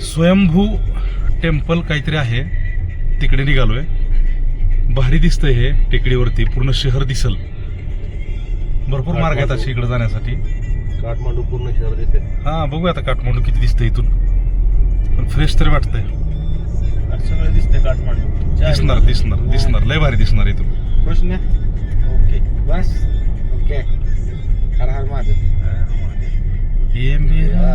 स्वयंभू टेम्पल काहीतरी आहे. तिकडे निघालोय. भारी दिसतंय हे टेकडीवरती. पूर्ण शहर दिसल. भरपूर मार्ग आहेत असे इकडे जाण्यासाठी. काठमांडू पूर्ण शहर दिसते हा बघूया आता काठमांडू किती दिसतंय इथून. पण फ्रेश तरी वाटतंय. सगळं दिसते काठमांडू. दिसणार दिसणार दिसणार. लय भारी दिसणार इथून. खुश ना ओके. बस. ओके. हर हर महादेव. ये मेरा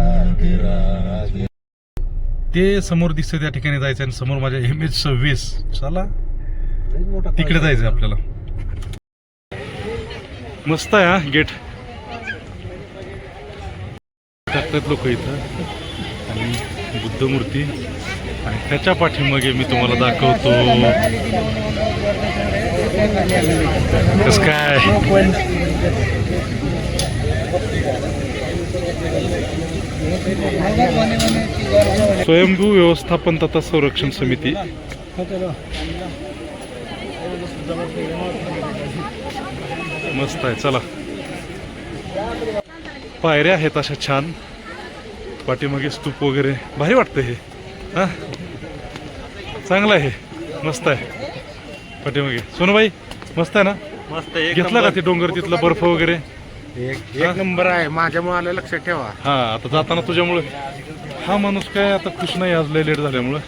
ते समोर दिसतंय त्या ठिकाणी जायचं आणि समोर माझ्या एम एच सव्वीस चला. तिकडे जायचंय आपल्याला. मस्त आहे हा गेट. टाकतात लोक इथं. आणि बुद्ध मूर्ती. आणि त्याच्या पाठीमागे मी तुम्हाला दाखवतो. कस काय? स्वयंभू व्यवस्थापन तथा संरक्षण समिती. मस्त आहे चला. पायऱ्या आहेत अशा छान. पाठीमागे स्तूप वगैरे. भारी वाटतं हे. हा? चांगलं आहे हे. मस्त आहे. पाठीमागे. सोनूबाई मस्त आहे ना? मस्त एक घेतला का ते डोंगर तिथलं बर्फ वगैरे? एक हा? एक नंबर आहे. माझ्यामुळे आलं लक्षात ठेवा. हा आता जाताना तुझ्यामुळे. हा माणूस काय आता खुश नाही आज लय लेट झाल्यामुळं.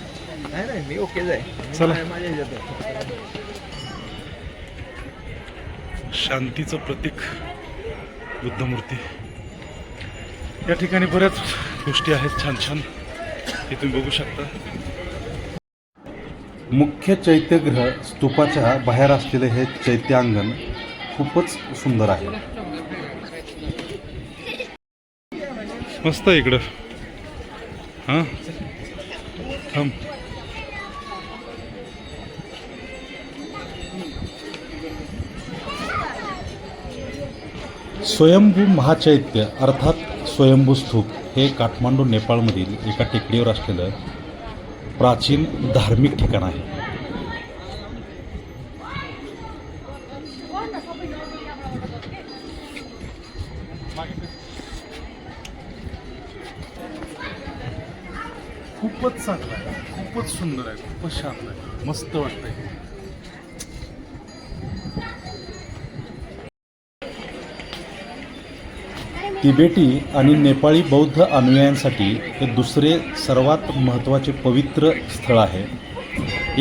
नाही नाही मी ओकेच आहे. चला. माझ्या ह्याच्यात आहे. शांतीचं प्रतीक बुद्धमूर्ती. या ठिकाणी बऱ्याच गोष्टी आहेत छान छान. हे तुम्ही बघू शकता. मुख्य चैत्यगृह स्तूपाच्या बाहेर असलेले हे चैत्यांगण खूपच सुंदर आहे. मस्त आहे इकडं. हां? थांब. स्वयंभू महाचैत्य अर्थात स्वयंभू स्तूप हे काठमांडू नेपाळमधील एका टेकडीवर असलेलं प्राचीन धार्मिक ठिकाण आहे. खूपच चांगला आहे. खूपच सुंदर आहे. खूपच शांत आहे. मस्त वाटतंय. तिबेटी आणि नेपाळी बौद्ध अनुयायांसाठी हे दुसरे सर्वात महत्त्वाचे पवित्र स्थळ आहे.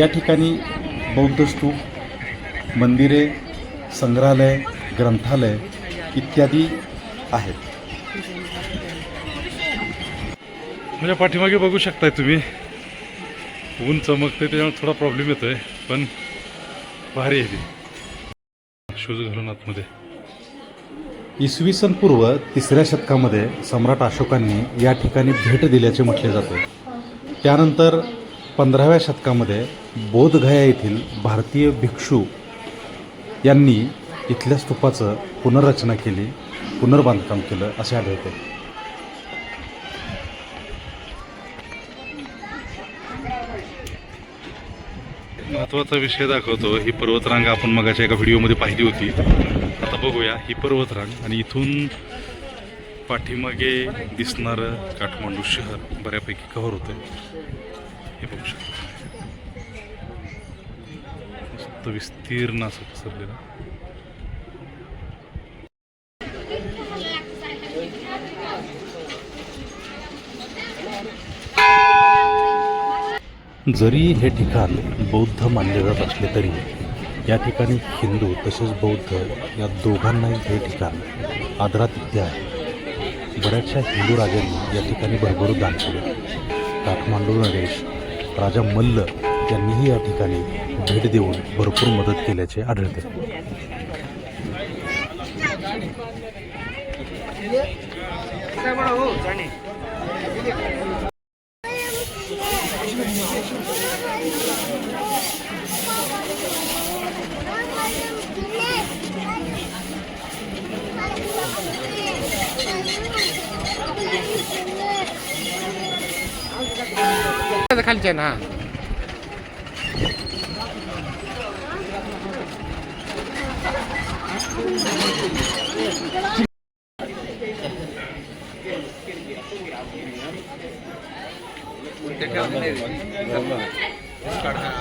या ठिकाणी बौद्ध स्तूप मंदिरे संग्रहालय ग्रंथालय इत्यादी आहेत. म्हणजे पाठीमागे बघू शकताय तुम्ही. ऊन चमकते त्याच्यामुळे थोडा प्रॉब्लेम येतोय पण भारी आहे ती. शूज घालून आतमध्ये. इसवी सन पूर्व तिसऱ्या शतकामध्ये सम्राट अशोकांनी या ठिकाणी भेट दिल्याचे म्हटले जाते. त्यानंतर पंधराव्या शतकामध्ये बोधगया येथील भारतीय भिक्षू यांनी इथल्या स्तूपाचं पुनर्रचना केली पुनर्बांधकाम केलं असे आढळते. महत्त्वाचा विषय दाखवतो. ही पर्वतरांग आपण मगाच्या एका व्हिडिओमध्ये पाहिली होती. आता बघूया ही पर्वतरांग आणि इथून पाठीमागे दिसणारं काठमांडू शहर बऱ्यापैकी कव्हर होतं हे बघू शकता. मस्त विस्तीर्ण असं पसरलेलं. जरी हे ठिकाण बौद्ध मानले जात असले तरी या ठिकाणी हिंदू तसेच बौद्ध या दोघांनाही हे ठिकाण आदरातिथ्य आहे. बऱ्याचशा हिंदू राजांनी या ठिकाणी भरभरून दान केले. काठमांडू नरेश राजा मल्ल यांनीही या ठिकाणी भेट देऊन भरपूर मदत केल्याचे आढळते. खालच्या ना.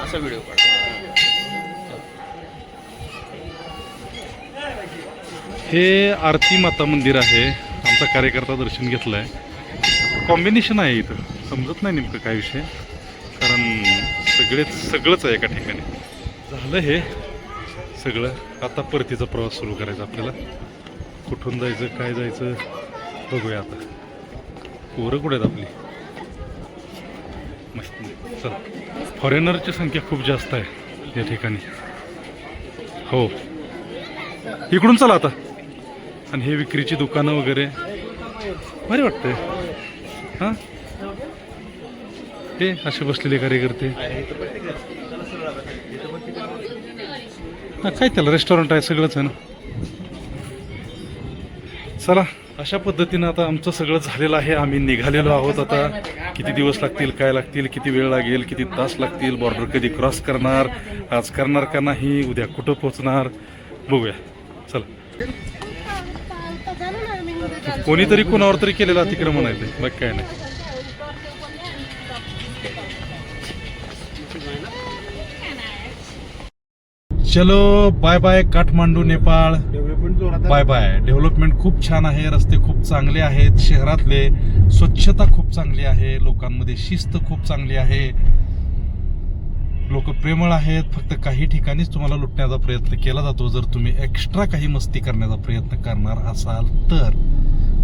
असा व्हिडिओ हे आरती माता मंदिर आहे. आमचा कार्यकर्ता दर्शन घेतलं आहे कॉम्बिनेशन आहे इथं. समजत नाही नेमकं काय विषय. कारण सगळेच सगळंच आहे एका ठिकाणी. झालं हे. सगळं. आता परतीचा प्रवास सुरू करायचा आपल्याला. कुठून जायचं काय जायचं बघूया आता. पोरं कुठे आहेत आपली? मस्त चला. फॉरेनरची संख्या खूप जास्त आहे या ठिकाणी. हो. इकडून चला आता. आणि हे विक्रीची दुकानं वगैरे. भारी वाटतंय. हां? ते असे बसलेले कार्यकर्ते हां काय त्याला रेस्टॉरंट आहे सगळंच आहे ना? चला अशा पद्धतीनं आता आमचं सगळं झालेलं आहे. आम्ही निघालेलो आहोत आता. किती दिवस लागतील काय लागतील किती वेळ लागेल किती तास लागतील बॉर्डर कधी क्रॉस करणार आज करणार का नाही उद्या कुठं पोचणार बघूया. चला. कोणीतरी कोणावर तरी केलेलं अतिक्रमण आहे ते बाकी काय नाही. चलो bye bye Kathmandu Nepal. Development bye bye development खूप छान आहे रस्ते खूप चांगले आहेत शहरातले स्वच्छता खूप चांगली आहे लोकांमध्ये शिस्त खूप चांगली आहे. लोक प्रेमळ आहेत फक्त काही ठिकाणीच तुम्हाला लुटण्याचा प्रयत्न केला जातो. जर तुम्ही एक्स्ट्रा काही मस्ती करण्याचा प्रयत्न करणार असाल तर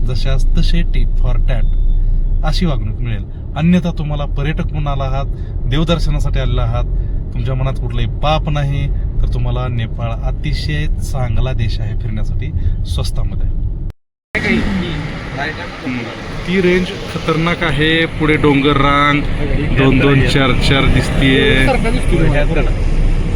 जशास तसे टीट फॉर टॅट अशी वागणूक मिळेल. अन्यथा तुम्हाला पर्यटक म्हणून आला आहात देवदर्शनासाठी आलेला आहात. तुमच्या मनात कुठलंही पाप नाही तर तुम्हाला नेपाळ अतिशय चांगला देश आहे फिरण्यासाठी स्वस्तामध्ये. ती रेंज खतरनाक आहे. पुढे डोंगर रांग दोन दोन चार चार दिसतीये.